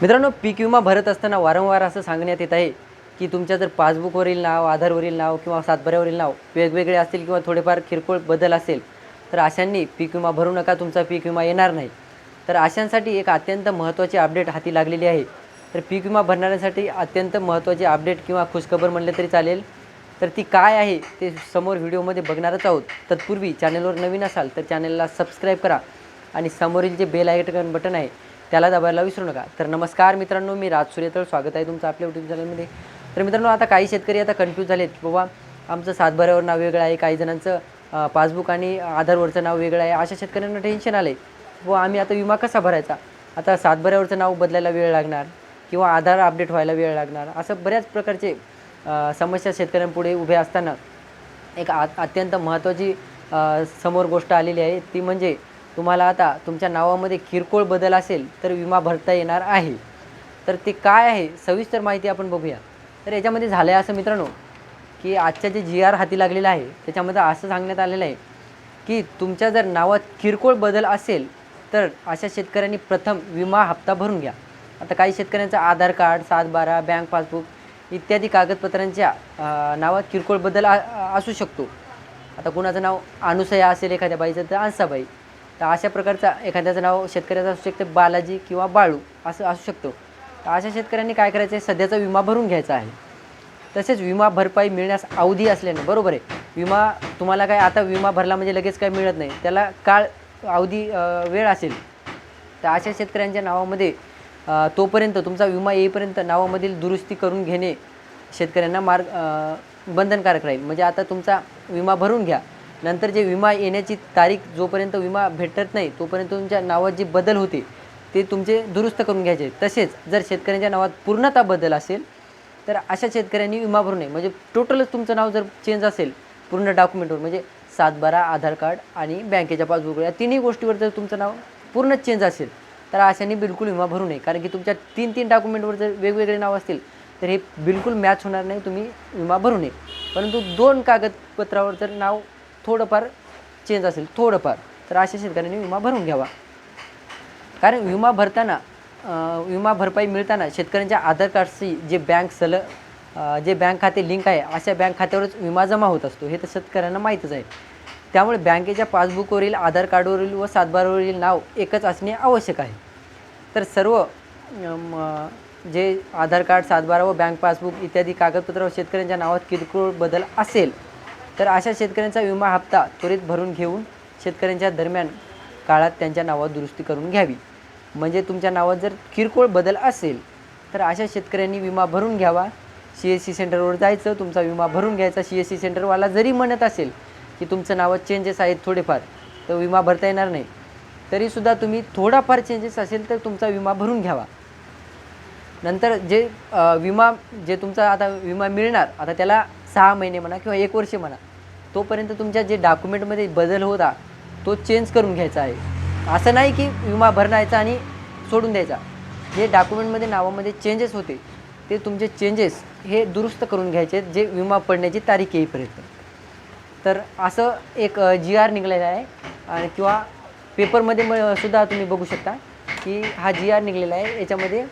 मित्रांनो पीक विमा भरत असताना वारंवार असं सांगण्यात येत आहे की तुमच्या जर पासबुकवरील नाव आधारवरील नाव किंवा सातबाऱ्यावरील नाव वेगवेगळे असतील किंवा थोडेफार किरकोळ बदल असेल तर अशांनी पीक विमा भरू नका तुमचा पीक विमा येणार नाही. तर अशांसाठी एक अत्यंत महत्त्वाची अपडेट हाती लागलेली आहे. तर पीक विमा भरणाऱ्यांसाठी अत्यंत महत्त्वाची अपडेट किंवा खुशखबर म्हणलं तरी चालेल. तर ती काय आहे ते समोर व्हिडिओमध्ये बघणारच आहोत. तत्पूर्वी चॅनलवर नवीन असाल तर चॅनलला सबस्क्राईब करा आणि समोरील जे बेल आयकन बटन आहे त्याला दाबायला विसरू नका. तर नमस्कार मित्रांनो मी राज सूर्यतळ. स्वागत आहे तुमचं आपल्या यूट्यूब चॅनलमध्ये तर मित्रांनो आता काही शेतकरी आता कन्फ्यूज झालेत की बाबा आमचं सातबाऱ्यावर नाव वेगळं आहे काही जणांचं पासबुक आणि आधारवरचं नाव वेगळं आहे. अशा शेतकऱ्यांना टेन्शन आलं आहे व आम्ही आता विमा कसा भरायचा? आता सातबाऱ्यावरचं नाव बदलायला वेळ लागणार किंवा आधार अपडेट व्हायला वेळ लागणार? असं बऱ्याच प्रकारचे समस्या शेतकऱ्यांपुढे उभ्या असताना एक आ अत्यंत महत्त्वाची समोर गोष्ट आलेली आहे. ती म्हणजे तुम्हाला आता तुमच्या नावामध्ये किरकोळ बदल असेल तर विमा भरता येणार आहे. तर ते काय आहे? सविस्तर माहिती आपण बघूया. तर याच्यामध्ये झालं आहे असं मित्रांनो की आजच्या जे जी आर हाती लागलेलं आहे त्याच्यामध्ये असं सांगण्यात आलेलं आहे की तुमच्या जर नावात किरकोळ बदल असेल तर अशा शेतकऱ्यांनी प्रथम विमा हप्ता भरून घ्या. आता काही शेतकऱ्यांचं आधार कार्ड सात बारा बँक पासबुक इत्यादी कागदपत्रांच्या नावात किरकोळ बदल आ- असू शकतो. आता कुणाचं नाव अनुसया असेल एखाद्या बाईचं तर अंसाबाई तर अशा प्रकारचा एखाद्याचं नाव शेतकऱ्याचं असू शकतं बालाजी किंवा बाळू असं असू शकतो. तर अशा शेतकऱ्यांनी काय करायचं आहे सध्याचा विमा भरून घ्यायचा आहे. तसेच विमा भरपाई मिळण्यास अवधी असल्याने बरोबर आहे. विमा तुम्हाला काय आता विमा भरला म्हणजे लगेच काय मिळत नाही. त्याला काळ अवधी वेळ असेल. तर अशा शेतकऱ्यांच्या नावामध्ये तोपर्यंत तुमचा विमा येईपर्यंत नावामधील दुरुस्ती करून घेणे शेतकऱ्यांना मार्ग बंधनकारक राहील. म्हणजे आता तुमचा विमा भरून घ्या. नंतर जे विमा येण्याची तारीख जोपर्यंत विमा भेटत नाही तोपर्यंत तुमच्या नावात जे बदल होते ते तुमचे दुरुस्त करून घ्यायचे. तसेच जर शेतकऱ्यांच्या नावात पूर्णतः बदल असेल तर अशा शेतकऱ्यांनी विमा भरू नये. म्हणजे टोटलच तुमचं नाव जर चेंज असेल पूर्ण डॉक्युमेंटवर म्हणजे सातबारा आधार कार्ड आणि बँकेच्या पासबुक या तिन्ही गोष्टीवर जर तुमचं नाव पूर्ण चेंज असेल तर अशांनी बिलकुल विमा भरू नये. कारण की तुमच्या तीन तीन डॉक्युमेंटवर जर वेगवेगळे नाव असतील तर हे बिलकुल मॅच होणार नाही तुम्ही विमा भरू नये. परंतु दोन कागदपत्रावर जर नाव थोडंफार चेंज असेल थोडंफार तर अशा शेतकऱ्यांनी विमा भरून घ्यावा. कारण विमा भरताना विमा भरपाई मिळताना शेतकऱ्यांच्या आधार कार्डशी जे बँक सल जे बँक खाते लिंक आहे अशा बँक खात्यावरच विमा जमा होत असतो. हे तर शेतकऱ्यांना माहीतच आहे. त्यामुळे बँकेच्या पासबुकवरील आधार कार्डवरील व सातबारावरील नाव एकच असणे आवश्यक आहे. तर सर्व जे आधार कार्ड सातबारा व बँक पासबुक इत्यादी कागदपत्रावर शेतकऱ्यांच्या नावात किरकोळ बदल असेल तर अशा शेतकऱ्यांचा विमा हप्ता त्वरित भरून घेऊन शेतकऱ्यांच्या दरम्यान काळात त्यांच्या नावात दुरुस्ती करून घ्यावी. म्हणजे तुमच्या नावात जर किरकोळ बदल असेल तर अशा शेतकऱ्यांनी विमा भरून घ्यावा. सी एस सी सेंटरवर जायचं तुमचा विमा भरून घ्यायचा. सी एस सी सेंटरवाला जरी म्हणत असेल की तुमचं नावात चेंजेस आहेत थोडेफार तर विमा भरता येणार नाही. तरीसुद्धा तुम्ही थोडाफार चेंजेस असेल तर तुमचा विमा भरून घ्यावा. नंतर जे विमा जे तुमचा आता विमा मिळणार आता त्याला सहा महिने म्हणा किंवा एक वर्ष म्हणा तोपर्यंत तुमच्या जे डॉक्युमेंटमध्ये बदल होता तो चेंज करून घ्यायचा आहे. असं नाही की विमा भरण्याचा आणि सोडून द्यायचा. जे डॉक्युमेंटमध्ये नावामध्ये चेंजेस होते ते तुमचे चेंजेस हे दुरुस्त करून घ्यायचे जे विमा पडण्याची तारीख येईपर्यंत. तर असं एक जी आर निघालेला आहे आणि किंवा पेपरमध्ये म सुद्धा तुम्ही बघू शकता की हा जी आर निघलेला आहे. याच्यामध्ये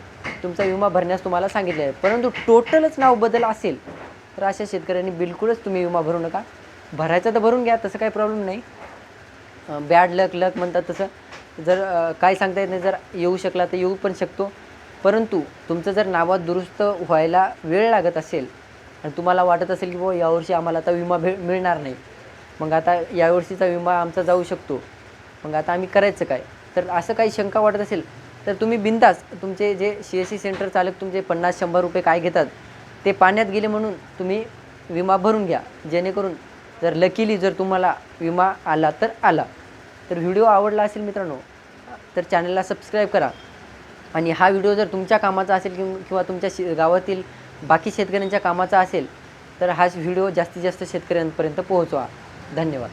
तुमचा विमा भरण्यास तुम्हाला सांगितलं आहे. परंतु टोटलच नाव बदल असेल तर अशा शेतकऱ्यांनी बिलकुलच तुम्ही विमा भरू नका. भरायचा तर भरून घ्या तसं काही प्रॉब्लेम नाही. बॅड लक लक म्हणतात तसं. जर काय सांगता येत नाही जर येऊ शकला तर येऊ पण शकतो. परंतु तुमचं जर नावात दुरुस्त व्हायला वेळ लागत असेल आणि तुम्हाला वाटत असेल की बुवा यावर्षी आम्हाला आता विमा भे मिळणार नाही. मग आता यावर्षीचा विमा आमचा जाऊ शकतो. मग आता आम्ही करायचं काय? तर असं काही शंका वाटत असेल तर तुम्ही बिंदास तुमचे जे सी एस सी सेंटर चालक तुमचे पन्नास शंभर रुपये काय घेतात ते पाण्यात गेले म्हणून तुम्ही विमा भरून घ्या. जेणेकरून जर लकीली जर तुम्हाला विमा आला तर आला. तर व्हिडिओ आवडला असेल मित्रांनो तर चॅनलला सबस्क्राईब करा. आणि हा व्हिडिओ जर तुमच्या कामाचा असेल किंवा किंवा तुमच्या शे गावातील बाकी शेतकऱ्यांच्या कामाचा असेल तर हा व्हिडिओ जास्तीत जास्त शेतकऱ्यांपर्यंत पोहोचवा. धन्यवाद.